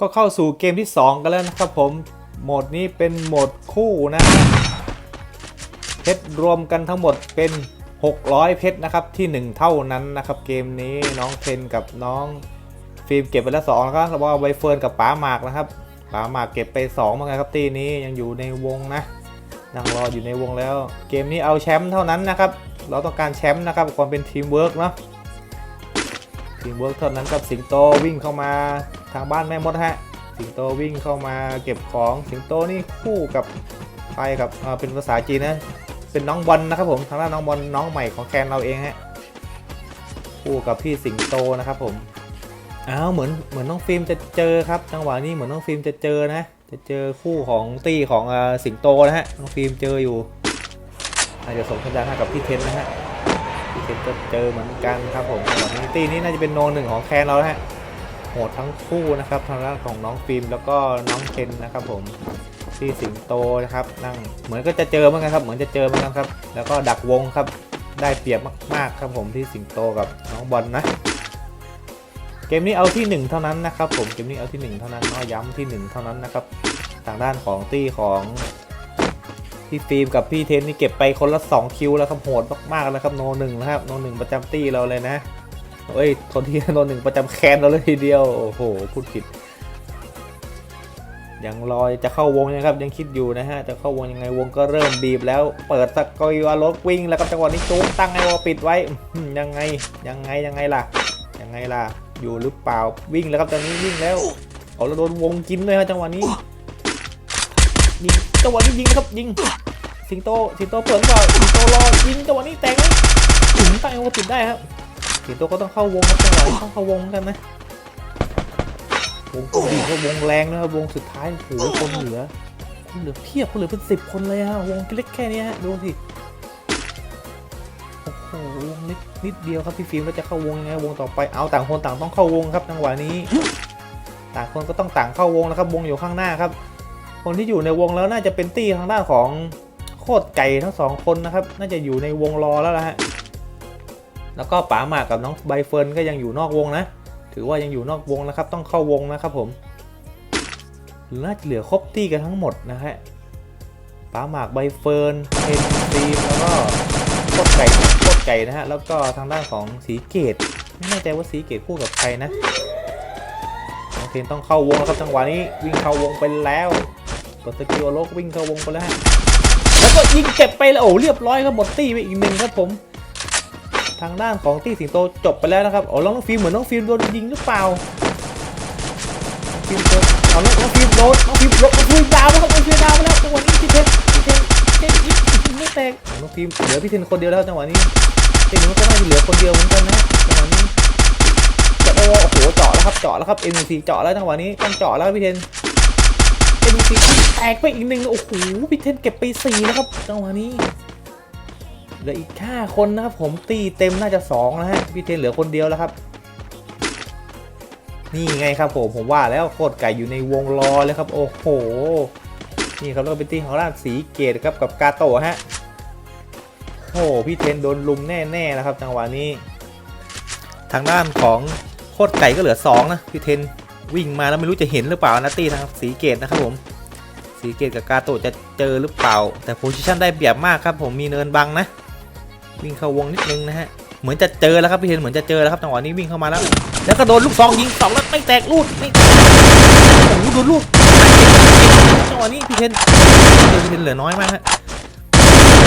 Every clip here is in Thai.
ก็เข้าสู่เกมที่ 2 กันแล้วนะครับผม โหมดนี้เป็นโหมดคู่นะเพชรรวมกันทั้งหมดเป็น 600 เพชรนะครับที่ 1 เท่านั้นนะครับ เกมนี้น้องเทนกับน้องฟิล์มเก็บไปแล้ว2แล้วก็แล้วก็ใบเฟิร์นกับป๋าหมากนะครับป๋าหมากเก็บไป2เมือนกันครับตีนี้ยังอยู่ในวงนะนั่งรออยู่ในวงแล้ว เกมนี้เอาแชมป์เท่านั้นนะครับ เราต้องการแชมป์นะครับความเป็นทีมเวิร์กเนาะทีมเวิร์กเท่านั้นกับสิงโตวิ่งเข้ามา ทางบ้านแม่มดฮะ สิงโตวิ่งเข้ามาเก็บของสิงโตนี่คู่กับใครกับเป็นภาษาจีนนะเป็นน้องบอลนะครับผมทางด้านน้องบอลน้องใหม่ของแคนเราเองฮะคู่กับพี่สิงโตนะครับผมอ้าวเหมือนเหมือนน้องฟิล์มจะเจอครับ จังหวะนี้เหมือนน้องฟิล์มจะเจอนะ จะเจอคู่ของตี้ของอสิงโตนะฮะน้องฟิล์มเจออยู่อาจจะส่งสัญญาณให้กับพี่เทนนะฮะพี่เทนก็เจอเหมือนกันครับผมตอนนี้ตีนี้น่าจะเป็นโนหนึ่งของแคนเราแล้วฮะ โหดทั้งคู่นะครับทางด้านของน้องฟิล์มแล้วก็น้องเทนนะครับผมที่สิงโตนะครับนั่งเหมือนก็จะเจอเหมือนกันครับ เหมือนจะเจอเหมือนกันครับ แล้วก็ดักวงครับได้เปรียบมาก ๆ ครับผมที่สิงโตกับน้องบอลนะเกมนี้เอาที่หนึ่งเท่านั้นนะครับ ผมเกมนี้เอาที่หนึ่งเท่านั้นเนาะย้ำที่หนึ่งเท่านั้นนะครับทางด้านของตี้ของพี่ฟิล์มกับพี่เทนนี่เก็บไปคนละ 2 คิวแล้วครับโหดมากๆแล้วครับโนหนึ่งนะครับโนหนึ่งประจำตี้เราเลยนะ เอ้ยทนที่โนหนึ่งประจำแคนเราเลยทีเดียว โอ้โห พูดผิด ยังรอยจะเข้าวงนะครับ ยังคิดอยู่นะฮะ จะเข้าวงยังไงวงก็เริ่มบีบแล้ว เปิดสกอยวาลกวิ่งแล้วก็จังหวะนี้จุ๊บตั้งไอวอปิดไว้ ยังไง ยังไง ยังไงล่ะ ยังไงล่ะ อยู่หรือเปล่า วิ่งแล้วครับตอนนี้วิ่งแล้ว เอาแล้วโดนวงกินเลยครับจังหวะนี้ ยิง จังหวะนี้ยิงครับยิง สิงโต สิงโตเปิดก่อนสิงโตรอยิง จังหวะนี้แตงไหมถึงตั้งเอาปิดได้ครับ สิงโตก็ต้องเข้าวงครับจังหวะต้องเข้าวงเหมือนกันนะวงก็ดีก็วงแรงนะครับวงสุดท้ายโอ้โหคนเหลือคนเหลือเพียบคนเหลือเป็นสิบคนเลยฮะวงเล็กแค่นี้ฮะดูสิโอ้โหวงเล็กนิดเดียวครับพี่ฟิล์มแล้วจะเข้าวงยังไงวงต่อไปเอาต่างคนต่างต้องเข้าวงครับจังหวะนี้ ต่างคนก็ต้องต่างเข้าวงแล้วครับวงอยู่ข้างหน้าครับ คนที่อยู่ในวงแล้วน่าจะเป็นตี้ทางด้านของโคตรไก่ทั้งสองคนนะครับ น่าจะอยู่ในวงรอแล้วละฮะ แล้วก็ป๋าหมากกับน้องใบเฟิร์นก็ยังอยู่นอกวงนะ ถือว่ายังอยู่นอกวงนะครับ ต้องเข้าวงนะครับผมน่าจะเหลือครบตี้กันทั้งหมดนะฮะป๋าหมากใบเฟิร์นเทนซีมแล้วก็โคตรไก่โคตรไก่นะฮะ แล้วก็ทางด้านของสีเกต ไม่แน่ใจว่าสีเกตคู่กับใครนะน้องเทนต้องเข้าวงแล้วครับจังหวะนี้วิ่งเข้าวงไปแล้วกดสกิลโลกวิ่งเข้าวงไปแล้วแล้วก็ยิงเก็บไปแล้วโอ้เรียบร้อยครับหมดตี้ไปอีกหนึ่งครับผม ทางด้านของตี้สิงโตจบไปแล้วนะครับโอ้แล้วน้องฟิล์มเหมือนน้องฟิล์มโดนยิงหรือเปล่าฟิล์มโดนเอาแล้วน้องฟิล์มโดนน้องฟิล์มโดนน้องฟิล์มดาวแล้วครับน้องฟิล์มดาวไปแล้วจังหวะนี้พี่เทนพี่เทนเทนยิงไม่แตกน้องฟิล์มเหลือพี่เทนคนเดียวแล้วจังหวะนี้เทนมันก็น่าจะเหลือคนเดียวเหมือนกันนะจังหวะนี้จะโอ้โหเจาะแล้วครับเจาะแล้วครับ M4 เจาะแล้วจังหวะนี้ต้องเจาะแล้วพี่เทน M4 แตกไปอีกหนึ่งโอ้โหพี่เทนเก็บไปสี่นะครับจังหวะนี้ เหลืออีกห้าคนนะครับผมตีเต็มน่าจะสองนะฮะพี่เทนเหลือคนเดียวแล้วครับ นี่ไงครับผมผมว่าแล้วโคตรไก่อยู่ในวงรอเลยครับ โอ้โหนี่ครับแล้วก็เป็นตีของราชสีเกตครับกับกาโตะฮะโอ้โพี่เทนโดนลุมแน่ๆแล้วครับจังหวะนี้ ทางด้านของโคตรไก่ก็เหลือ 2 นะพี่เทนวิ่งมาแล้วไม่รู้จะเห็นหรือเปล่านะตีทางสีเกตนะครับผมสีเกตกับกาโตจะเจอหรือเปล่า แต่โพซิชันได้เปรียบมากครับผมมีเนินบังนะ วิ่งเข้าวงนิดนึงนะฮะเหมือนจะเจอแล้วครับพี่เทนเหมือนจะเจอแล้วครับจังหวะนี้วิ่งเข้ามาแล้ว แล้วก็โดนลูกซองยิงสองแล้วไม่แตกลูดไม่แตกโอ้โหโดนลูกจังหวะนี้พี่เทนเจอพี่เทนเหลือน้อยมากฮะ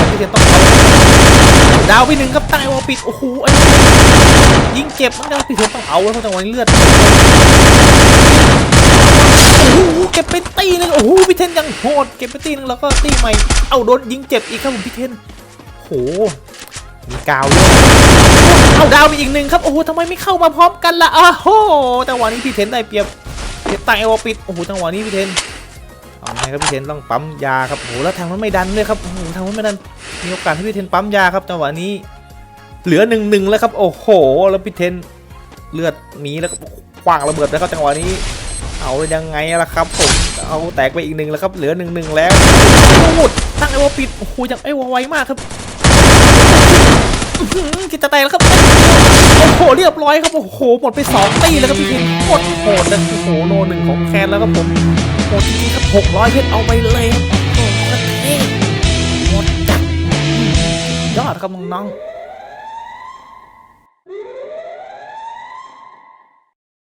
พี่เทนต้องเอาดาวไปหนึ่งครับใต้วอปิดโอ้โหไอ้ยิงเจ็บมันก็พี่เทนต้องเอาแล้วเพราะจังหวะนี้เลือดโอ้โหเก็บไปตีนึงโอ้โหพี่เทนยังโหดเก็บไปตีนึงแล้วก็ตีใหม่เอาโดนยิงเจ็บอีกครับผมพี่เทนโอ้โห มีกาวด้วยเอาดาวไปอีกหนึ่งครับ โอ้โหทำไมไม่เข้ามาพร้อมกันล่ะอ้าโหจังหวะนี้พี่เทนได้เปรียบเก็บตั้งไอวปิด โอ้โหจังหวะนี้พี่เทนเอาไงครับพี่เทนต้องปั๊มยาครับ โอ้โหแล้วทางมันไม่ดันเลยครับ โอ้โหทางมันไม่ดัน มีโอกาสให้พี่เทนปั๊มยาครับจังหวะนี้ เหลือหนึ่งหนึ่งแล้วครับ โอ้โห แล้วพี่เทนเลือดหนีแล้วก็คว้างระเบิดแล้วครับจังหวะนี้ เอายังไงล่ะครับผม เอาแตกไปอีกหนึ่งแล้วครับ เหลือหนึ่งหนึ่งแล้วพูดตั้งไอวอปิด โอ้โหยังไอวอไวมากครับ แตกแล้วครับโอ้โหเรียบร้อยครับโอ้โหหมดไป2ตีแล้วครับพี่คิงหมดโหดเลยโอ้โหโลหนึ่งของแคนแล้วครับผมโหดจริงๆครับ600เพชรเอาไปเลยครับโอ้โหหมดจัดยอดครับน้องๆ